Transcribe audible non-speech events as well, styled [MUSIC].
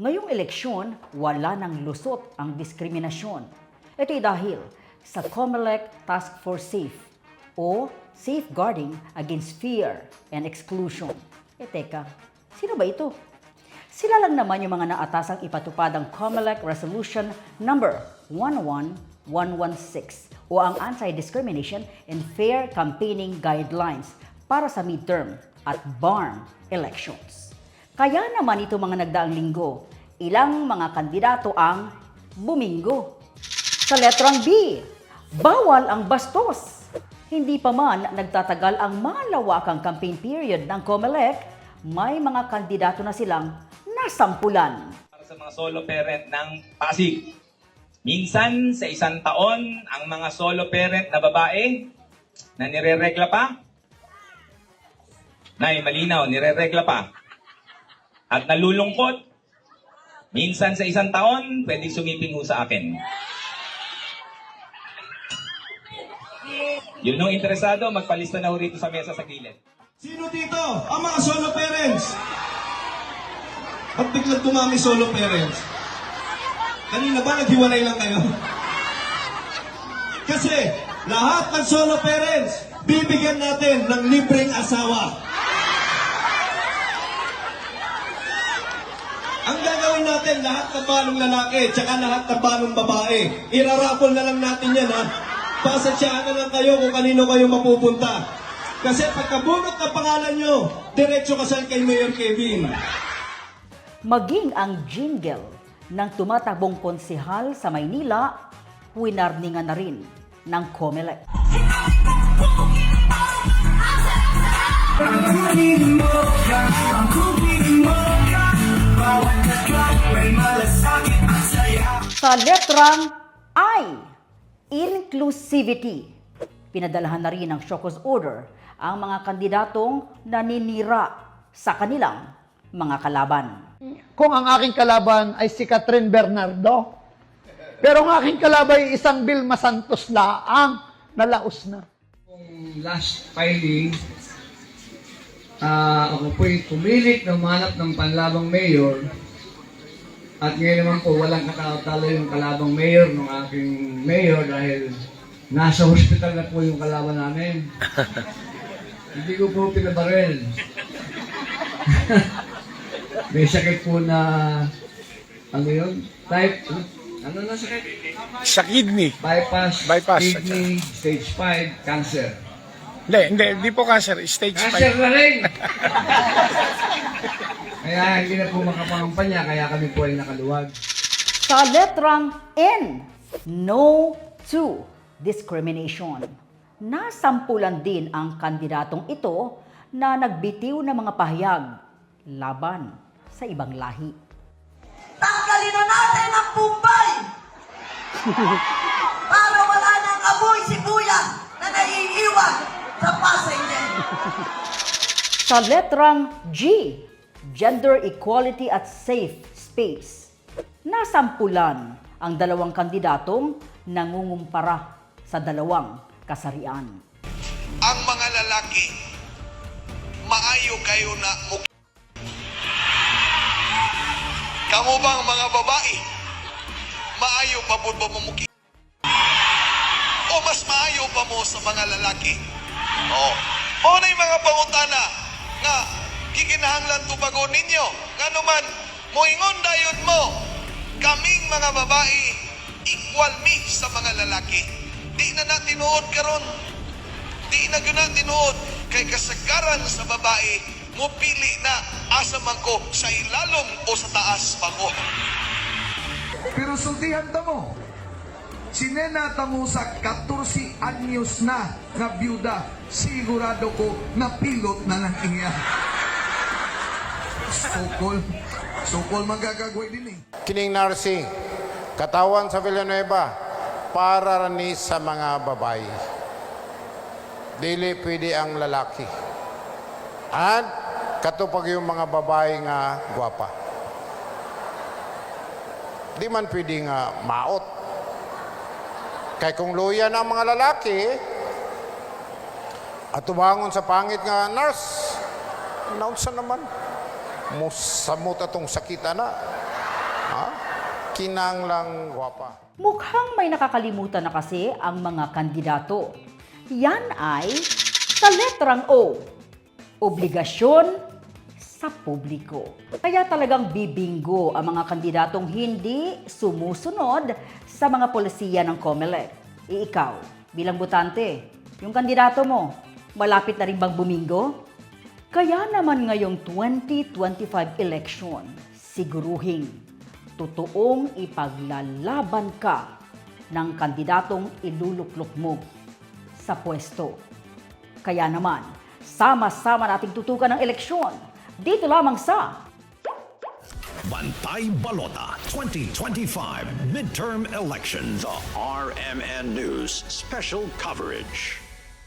Ngayong eleksyon, wala nang lusot ang diskriminasyon. Ito'y dahil sa COMELEC Task Force SAFE o Safeguarding Against Fear and Exclusion. E teka, sino ba ito? Sila lang naman yung mga naatasang ipatupad ang COMELEC Resolution Number 11116 o ang Anti-Discrimination and Fair Campaigning Guidelines para sa midterm at barn elections. Kaya naman ito mga nagdaang linggo, ilang mga kandidato ang buminggo. Sa letrang B, bawal ang bastos. Hindi pa man nagtatagal ang malawakang campaign period ng COMELEC, may mga kandidato na silang nasampulan. para sa mga solo parent ng Pasig. Minsan, sa isang taon, ang mga solo parent na babae na nireregla pa, Nay, malinaw, nireregla pa. At nalulungkot, minsan sa isang taon, pwedeng sumiping ho sa akin. Yun nung interesado, magpalista na ho rito sa mesa sa gilid. Sino dito? Ang mga solo parents. Ba't biglang dumami solo parents? Kanina ba naghiwalay lang kayo? Kasi lahat ng solo parents, bibigyan natin ng libreng asawa. Ang gagawin natin, lahat ng balong lalaki, tsaka lahat ng balong babae, irarapol na lang natin yan ha. Pasensyahan na lang kayo kung kanino kayo mapupunta. Kasi pagkabunot ng pangalan nyo, diretso kasal kay Mayor Kevin. Maging ang jingle ng tumatakbong konsehal sa Maynila, winarningan na rin ng COMELEC. Sa letrang I, inclusivity. Pinadalahan na rin ng Shoko's Order ang mga kandidatong naninira sa kanilang mga kalaban. kung ang aking kalaban ay si Catherine Bernardo. Pero ang aking kalaban ay isang Vilma Santos laang nalaos na. last filing, ah ako po'y pumilit na manap ng panlabang mayor at ngayon naman po walang katalo yung kalabang mayor ng aking mayor dahil nasa hospital na po yung kalaban namin. [LAUGHS] Hindi ko po pinabaril. [LAUGHS] May sakit po na ano yun? Type, ano, ano na sakit? Sa kidney. Bypass, Bypass. kidney, stage 5, cancer. Hindi, hindi, hindi po cancer. Stage Cancer 5. na rin! [LAUGHS] kaya hindi na po makapangampanya, kaya kami po ay nakaluwag. Sa letrang N, no to discrimination. Nasampulan din ang kandidatong ito na nagbitiw ng mga pahayag laban sa ibang lahi. Tanggalin na natin ang Bombay! [LAUGHS] Para wala nang amoy sibuyas na naiiwan sa passenger. Sa letrang G, gender equality at safe space. Nasampulan ang dalawang kandidatong nangungumpara sa dalawang kasarian. ang mga lalaki maayo kayo na muk Kamu bang mga babae maayo pa po ba mo muki o mas maayo pa mo sa mga lalaki oh mo na mga pangutana nga gikinahanglan tubagon ninyo nga naman moingon dayon mo kaming mga babae equal me sa mga lalaki di na natin tinuod karon Di na guna tinuod kay kasagaran sa babae mo pili na asa man ko sa ilalom o sa taas pa ko. Pero sultihan ta mo. Sinena ta mo sa 14 anyos na nga byuda, sigurado ko na pilot na ng iya. Sokol. Sokol magagagawin din eh. Kining nursing, katawan sa Villanueva, para ni sa mga babae. Dili pwede ang lalaki. At katupag yung mga babae nga gwapa. Di man pwede nga maot. Kay kung luya na ang mga lalaki, at tumangon sa pangit nga nurse, naunsa naman, musamot atong sakita na. Ha? Kinanglang gwapa. Mukhang may nakakalimutan na kasi ang mga kandidato. Yan ay sa letrang O. Obligasyon sa publiko. Kaya talagang bibinggo ang mga kandidatong hindi sumusunod sa mga polisiya ng COMELEC. E ikaw, bilang butante, yung kandidato mo, malapit na rin bang bumingo? Kaya naman ngayong 2025 election, siguruhing totoong ipaglalaban ka ng kandidatong iluluklok mo sa pwesto. Kaya naman, sama-sama nating tutukan ng eleksyon dito lamang sa Bantay Balota 2025 Midterm Elections. The RMN News Special Coverage.